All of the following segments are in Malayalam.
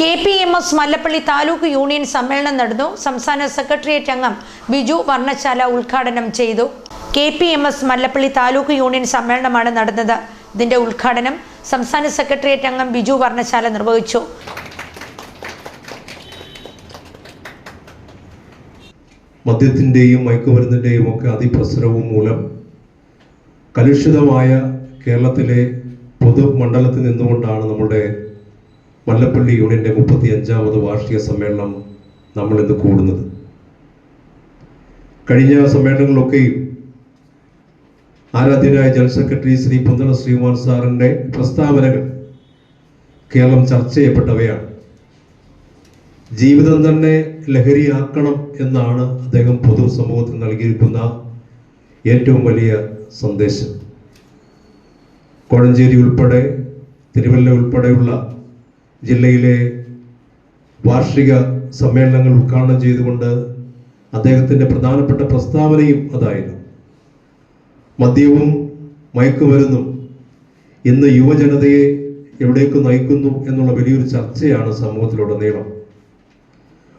K P M S Mallappally taluk union സമ്മേളനം നടന്നു. സംസ്ഥാന സെക്രട്ടേറിയറ്റ് അംഗം ബിജു വർണശാല ഉദ്ഘാടനം ചെയ്തു. K P M S Mallappally taluk union സമ്മേളനമാണ് നടന്നത്. ഇതിന്റെ ഉദ്ഘാടനം സംസ്ഥാന സെക്രട്ടേറിയറ്റ് അംഗം ബിജു വർണശാല നിർവഹിച്ചു. മദ്യത്തിന്റെയും മയക്കുമരുന്നിന്റെയും ഒക്കെ അതിപ്രസരവും മൂലം കലുഷിതമായ കേരളത്തിലെ പൊതുമണ്ഡലത്തിൽ നിന്നുകൊണ്ടാണ് നമ്മുടെ മല്ലപ്പള്ളി യൂണിയന്റെ മുപ്പത്തി അഞ്ചാമത് വാർഷിക സമ്മേളനം നമ്മൾ ഇന്ന് കൂടുന്നത്. കഴിഞ്ഞ സമ്മേളനങ്ങളിലൊക്കെയും ആരാധ്യനായ ജനറൽ സെക്രട്ടറി ശ്രീ പുന്തള ശ്രീകുമാർ സാറിന്റെ പ്രസ്താവനകൾ കേരളം ചർച്ച ചെയ്യപ്പെട്ടവയാണ്. ജീവിതം തന്നെ ലഹരിയാക്കണം എന്നാണ് അദ്ദേഹം പൊതുസമൂഹത്തിന് നൽകിയിരിക്കുന്ന ഏറ്റവും വലിയ സന്ദേശം. കോഴഞ്ചേരി ഉൾപ്പെടെ തിരുവല്ല ഉൾപ്പെടെയുള്ള ജില്ലയിലെ വാർഷിക സമ്മേളനങ്ങൾ ഉദ്ഘാടനം ചെയ്തുകൊണ്ട് അദ്ദേഹത്തിന്റെ പ്രധാനപ്പെട്ട പ്രസ്താവനയും അതായിരുന്നു. മദ്യവും മയക്കുമരുന്നും ഇന്ന് യുവജനതയെ എവിടേക്ക് നയിക്കുന്നു എന്നുള്ള വലിയൊരു ചർച്ചയാണ് സമൂഹത്തിലുടനീളം.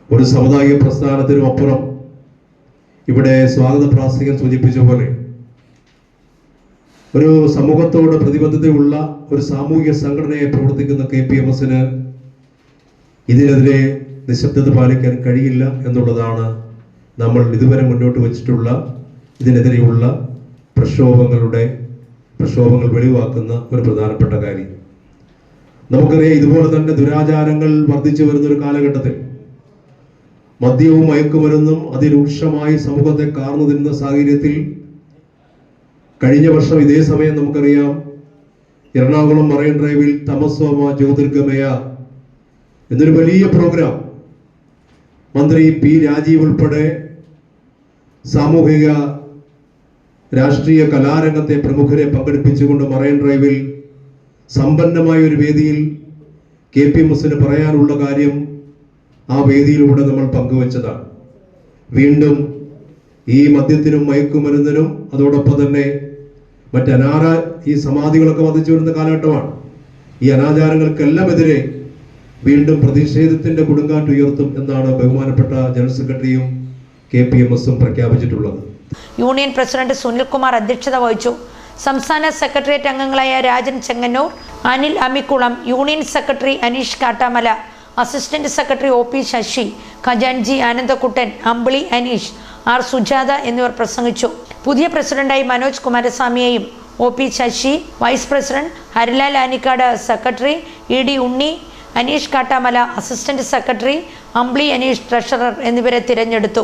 ഒരു സമുദായ പ്രസ്ഥാനത്തിനും അപ്പുറം ഇവിടെ സ്വാഗത പ്രാസംഗം സൂചിപ്പിച്ച പോലെ ഒരു സമൂഹത്തോട് പ്രതിബദ്ധതയുള്ള ഒരു സാമൂഹിക സംഘടനയെ പ്രവർത്തിക്കുന്ന കെ പി എം എസിന് ഇതിനെതിരെ നിശബ്ദത പാലിക്കാൻ കഴിയില്ല എന്നുള്ളതാണ് നമ്മൾ ഇതുവരെ മുന്നോട്ട് വച്ചിട്ടുള്ള ഇതിനെതിരെയുള്ള പ്രക്ഷോഭങ്ങളുടെ പ്രക്ഷോഭങ്ങൾ വെളിവാക്കുന്ന ഒരു പ്രധാനപ്പെട്ട കാര്യം. നമുക്കറിയാം ഇതുപോലെ തന്നെ ദുരാചാരങ്ങൾ വർദ്ധിച്ചു വരുന്ന ഒരു കാലഘട്ടത്തിൽ മദ്യവും മയക്കുമരുന്നും അതിരൂക്ഷമായി സമൂഹത്തെ കാർന്നു തിരുന്ന സാഹചര്യത്തിൽ കഴിഞ്ഞ വർഷം ഇതേ സമയം നമുക്കറിയാം എറണാകുളം മറൈൻ ഡ്രൈവിൽ തമസ്വമ ജ്യോതിർഗമയ എന്നൊരു വലിയ പ്രോഗ്രാം മന്ത്രി പി രാജീവ് ഉൾപ്പെടെ സാമൂഹിക രാഷ്ട്രീയ കലാരംഗത്തെ പ്രമുഖരെ പങ്കെടുപ്പിച്ചുകൊണ്ട് മറൈൻ ഡ്രൈവിൽ സമ്പന്നമായ ഒരു വേദിയിൽ കെ പി എം പറയാനുള്ള കാര്യം ആ വേദിയിലൂടെ നമ്മൾ പങ്കുവച്ചതാണ്. വീണ്ടും ഈ മദ്യത്തിനും മയക്കുമരുന്നിനും അതോടൊപ്പം തന്നെ മറ്റ് അനാര ഈ സമാധികളൊക്കെ വധിച്ചു വരുന്ന കാലഘട്ടമാണ്. ഈ അനാചാരങ്ങൾക്കെല്ലാം എതിരെ വീണ്ടും പ്രതിഷേധത്തിന്റെ കൊടുങ്കാറ്റ് ഉയർത്തും എന്നാണ് ബഹുമാനപ്പെട്ട ജനറൽ സെക്രട്ടറിയും കെ പി എം എസും പ്രഖ്യാപിച്ചിട്ടുള്ളത്. യൂണിയൻ പ്രസിഡന്റ് സുനിൽകുമാർ അധ്യക്ഷത വഹിച്ചു. സംസ്ഥാന സെക്രട്ടേറിയറ്റ് അംഗങ്ങളായ Rajan Chengannur Anil Amikkulam union secretary Aneesh Kattamala assistant secretary O P Sasi ഖജാൻജി Anandakuttan Ambili Aneesh R Sujatha എന്നിവർ പ്രസംഗിച്ചു. പുതിയ പ്രസിഡന്റായി Manoj കുമാരസ്വാമിയെയും O P Sasi vice president Harilal Anikkad secretary E D Unni Aneesh Kattamala assistant secretary Ambili Aneesh treasurer എന്നിവരെ തിരഞ്ഞെടുത്തു.